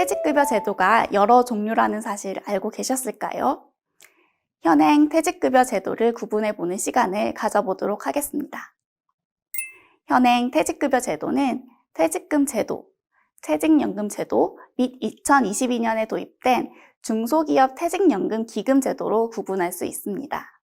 퇴직급여 제도가 여러 종류라는 사실을 알고 계셨을까요? 현행 퇴직급여 제도를 구분해 보는 시간을 가져보도록 하겠습니다. 현행 퇴직급여 제도는 퇴직금 제도, 퇴직연금 제도 및 2022년에 도입된 중소기업 퇴직연금 기금 제도로 구분할 수 있습니다.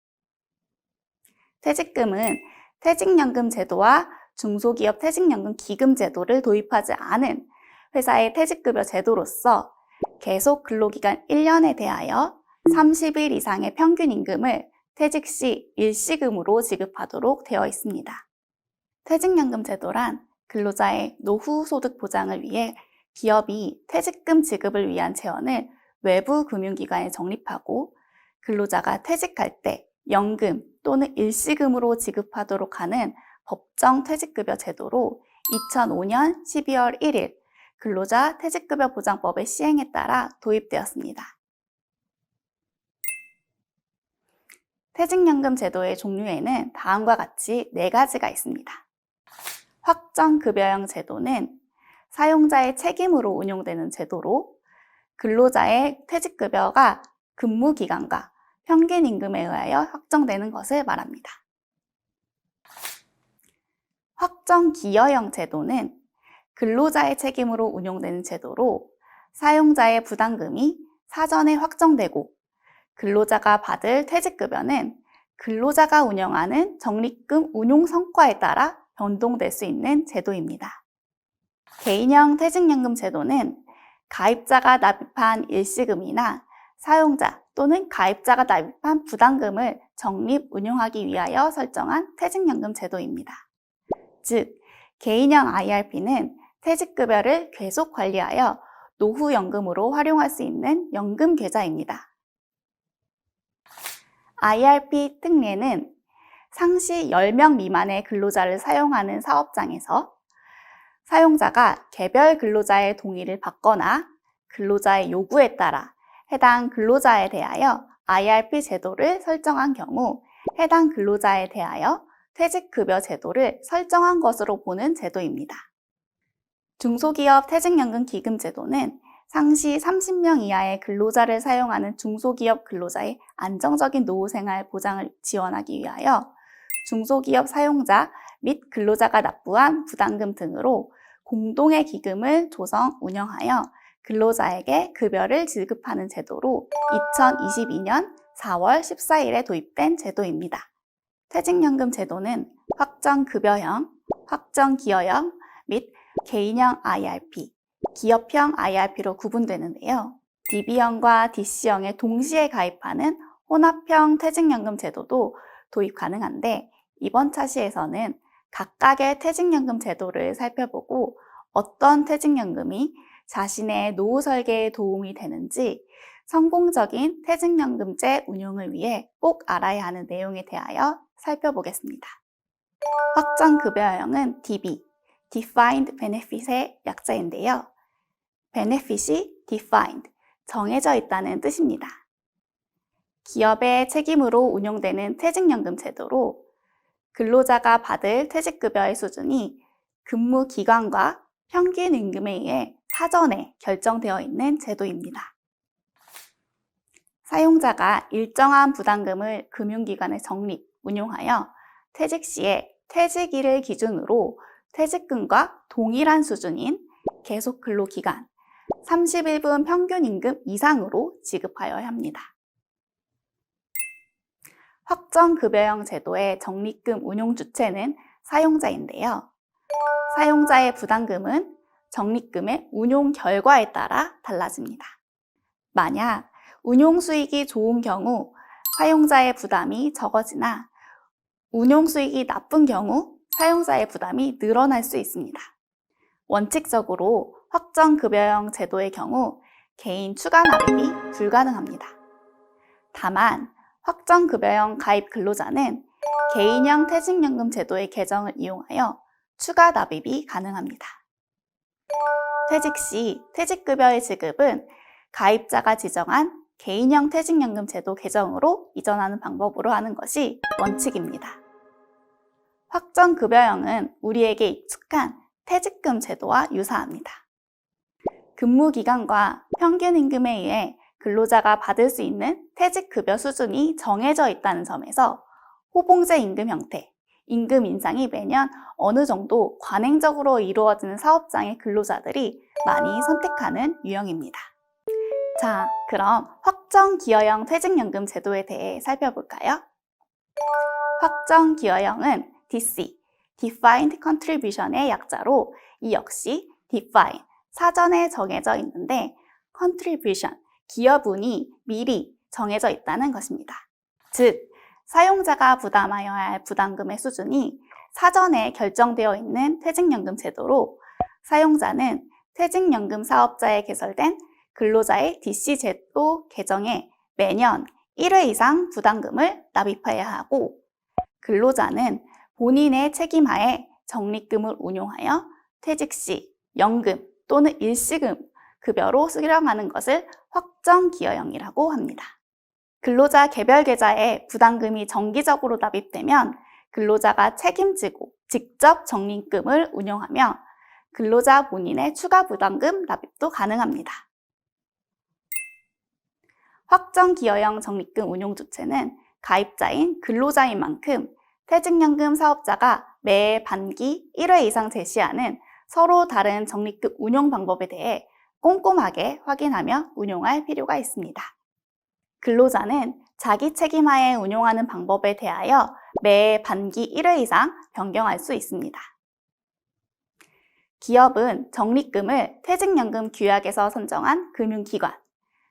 퇴직금은 퇴직연금 제도와 중소기업 퇴직연금 기금 제도를 도입하지 않은 회사의 퇴직급여 제도로서 계속 근로기간 1년에 대하여 30일 이상의 평균 임금을 퇴직 시 일시금으로 지급하도록 되어 있습니다. 퇴직연금 제도란 근로자의 노후 소득 보장을 위해 기업이 퇴직금 지급을 위한 재원을 외부 금융기관에 적립하고 근로자가 퇴직할 때 연금 또는 일시금으로 지급하도록 하는 법정 퇴직급여 제도로 2005년 12월 1일 근로자 퇴직급여 보장법의 시행에 따라 도입되었습니다. 퇴직연금 제도의 종류에는 다음과 같이 네 가지가 있습니다. 확정급여형 제도는 사용자의 책임으로 운용되는 제도로 근로자의 퇴직급여가 근무 기간과 평균 임금에 의하여 확정되는 것을 말합니다. 확정기여형 제도는 근로자의 책임으로 운용되는 제도로 사용자의 부담금이 사전에 확정되고 근로자가 받을 퇴직급여는 근로자가 운영하는 적립금 운용 성과에 따라 변동될 수 있는 제도입니다. 개인형 퇴직연금 제도는 가입자가 납입한 일시금이나 사용자 또는 가입자가 납입한 부담금을 적립 운용하기 위하여 설정한 퇴직연금 제도입니다. 즉, 개인형 IRP는 퇴직급여를 계속 관리하여 노후연금으로 활용할 수 있는 연금 계좌입니다. IRP 특례는 상시 10명 미만의 근로자를 사용하는 사업장에서 사용자가 개별 근로자의 동의를 받거나 근로자의 요구에 따라 해당 근로자에 대하여 IRP 제도를 설정한 경우 해당 근로자에 대하여 퇴직급여 제도를 설정한 것으로 보는 제도입니다. 중소기업 퇴직연금 기금 제도는 상시 30명 이하의 근로자를 사용하는 중소기업 근로자의 안정적인 노후 생활 보장을 지원하기 위하여 중소기업 사용자 및 근로자가 납부한 부담금 등으로 공동의 기금을 조성 운영하여 근로자에게 급여를 지급하는 제도로 2022년 4월 14일에 도입된 제도입니다. 퇴직연금 제도는 확정급여형, 확정기여형 및 개인형 IRP, 기업형 IRP로 구분되는데요. DB형과 DC형에 동시에 가입하는 혼합형 퇴직연금 제도도 도입 가능한데 이번 차시에서는 각각의 퇴직연금 제도를 살펴보고 어떤 퇴직연금이 자신의 노후 설계에 도움이 되는지 성공적인 퇴직연금제 운용을 위해 꼭 알아야 하는 내용에 대하여 살펴보겠습니다. 확정급여형은 DB, Defined Benefit의 약자인데요. Benefit이 defined, 정해져 있다는 뜻입니다. 기업의 책임으로 운용되는 퇴직연금 제도로 근로자가 받을 퇴직급여의 수준이 근무 기간과 평균 임금에 의해 사전에 결정되어 있는 제도입니다. 사용자가 일정한 부담금을 금융기관에 적립, 운용하여 퇴직 시에 퇴직일을 기준으로 퇴직금과 동일한 수준인 계속 근로 기간 31분 평균 임금 이상으로 지급하여야 합니다. 확정급여형 제도의 적립금 운용 주체는 사용자인데요. 사용자의 부담금은 적립금의 운용 결과에 따라 달라집니다. 만약 운용 수익이 좋은 경우 사용자의 부담이 적어지나 운용 수익이 나쁜 경우 사용자의 부담이 늘어날 수 있습니다. 원칙적으로 확정급여형 제도의 경우 개인 추가 납입이 불가능합니다. 다만 확정급여형 가입 근로자는 개인형 퇴직연금 제도의 개정을 이용하여 추가 납입이 가능합니다. 퇴직 시 퇴직급여의 지급은 가입자가 지정한 개인형 퇴직연금 제도 개정으로 이전하는 방법으로 하는 것이 원칙입니다. 확정급여형은 우리에게 익숙한 퇴직금 제도와 유사합니다. 근무 기간과 평균 임금에 의해 근로자가 받을 수 있는 퇴직급여 수준이 정해져 있다는 점에서 호봉제 임금 형태, 임금 인상이 매년 어느 정도 관행적으로 이루어지는 사업장의 근로자들이 많이 선택하는 유형입니다. 자, 그럼 확정 기여형 퇴직연금 제도에 대해 살펴볼까요? 확정 기여형은 DC, Defined Contribution의 약자로 이 역시 Define, 사전에 정해져 있는데 Contribution, 기여분이 미리 정해져 있다는 것입니다. 즉, 사용자가 부담하여야 할 부담금의 수준이 사전에 결정되어 있는 퇴직연금 제도로 사용자는 퇴직연금 사업자에 개설된 근로자의 DC 제도 개정에 매년 1회 이상 부담금을 납입해야 하고 근로자는 본인의 책임하에 적립금을 운용하여 퇴직 시 연금 또는 일시금 급여로 수령하는 것을 확정 기여형이라고 합니다. 근로자 개별 계좌에 부담금이 정기적으로 납입되면 근로자가 책임지고 직접 적립금을 운용하며 근로자 본인의 추가 부담금 납입도 가능합니다. 확정 기여형 적립금 운용 주체는 가입자인 근로자인 만큼 퇴직연금 사업자가 매 반기 1회 이상 제시하는 서로 다른 적립금 운용 방법에 대해 꼼꼼하게 확인하며 운용할 필요가 있습니다. 근로자는 자기 책임하에 운용하는 방법에 대하여 매 반기 1회 이상 변경할 수 있습니다. 기업은 적립금을 퇴직연금 규약에서 선정한 금융기관,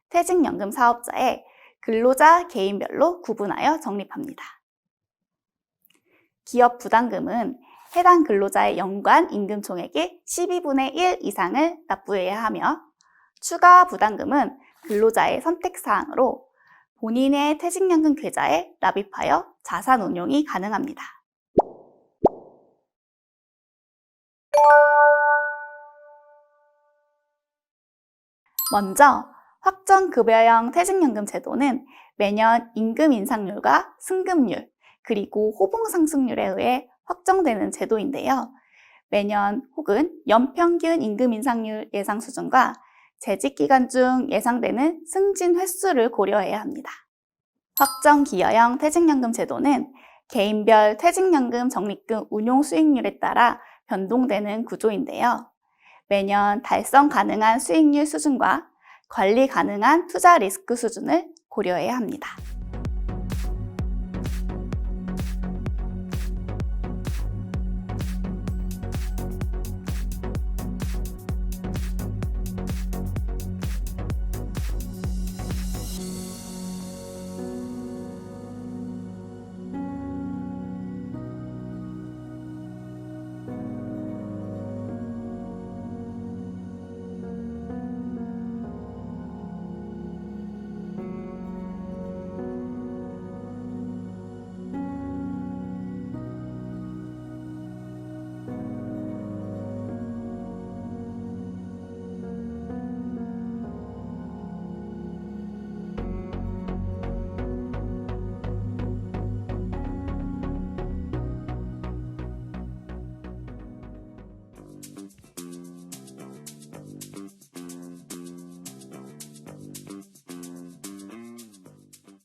퇴직연금 사업자의 근로자 개인별로 구분하여 적립합니다. 기업 부담금은 해당 근로자의 연간 임금 총액의 12분의 1 이상을 납부해야 하며 추가 부담금은 근로자의 선택 사항으로 본인의 퇴직연금 계좌에 납입하여 자산 운용이 가능합니다. 먼저 확정급여형 퇴직연금 제도는 매년 임금 인상률과 승급률, 그리고 호봉 상승률에 의해 확정되는 제도인데요. 매년 혹은 연평균 임금 인상률 예상 수준과 재직 기간 중 예상되는 승진 횟수를 고려해야 합니다. 확정 기여형 퇴직연금 제도는 개인별 퇴직연금 적립금 운용 수익률에 따라 변동되는 구조인데요. 매년 달성 가능한 수익률 수준과 관리 가능한 투자 리스크 수준을 고려해야 합니다.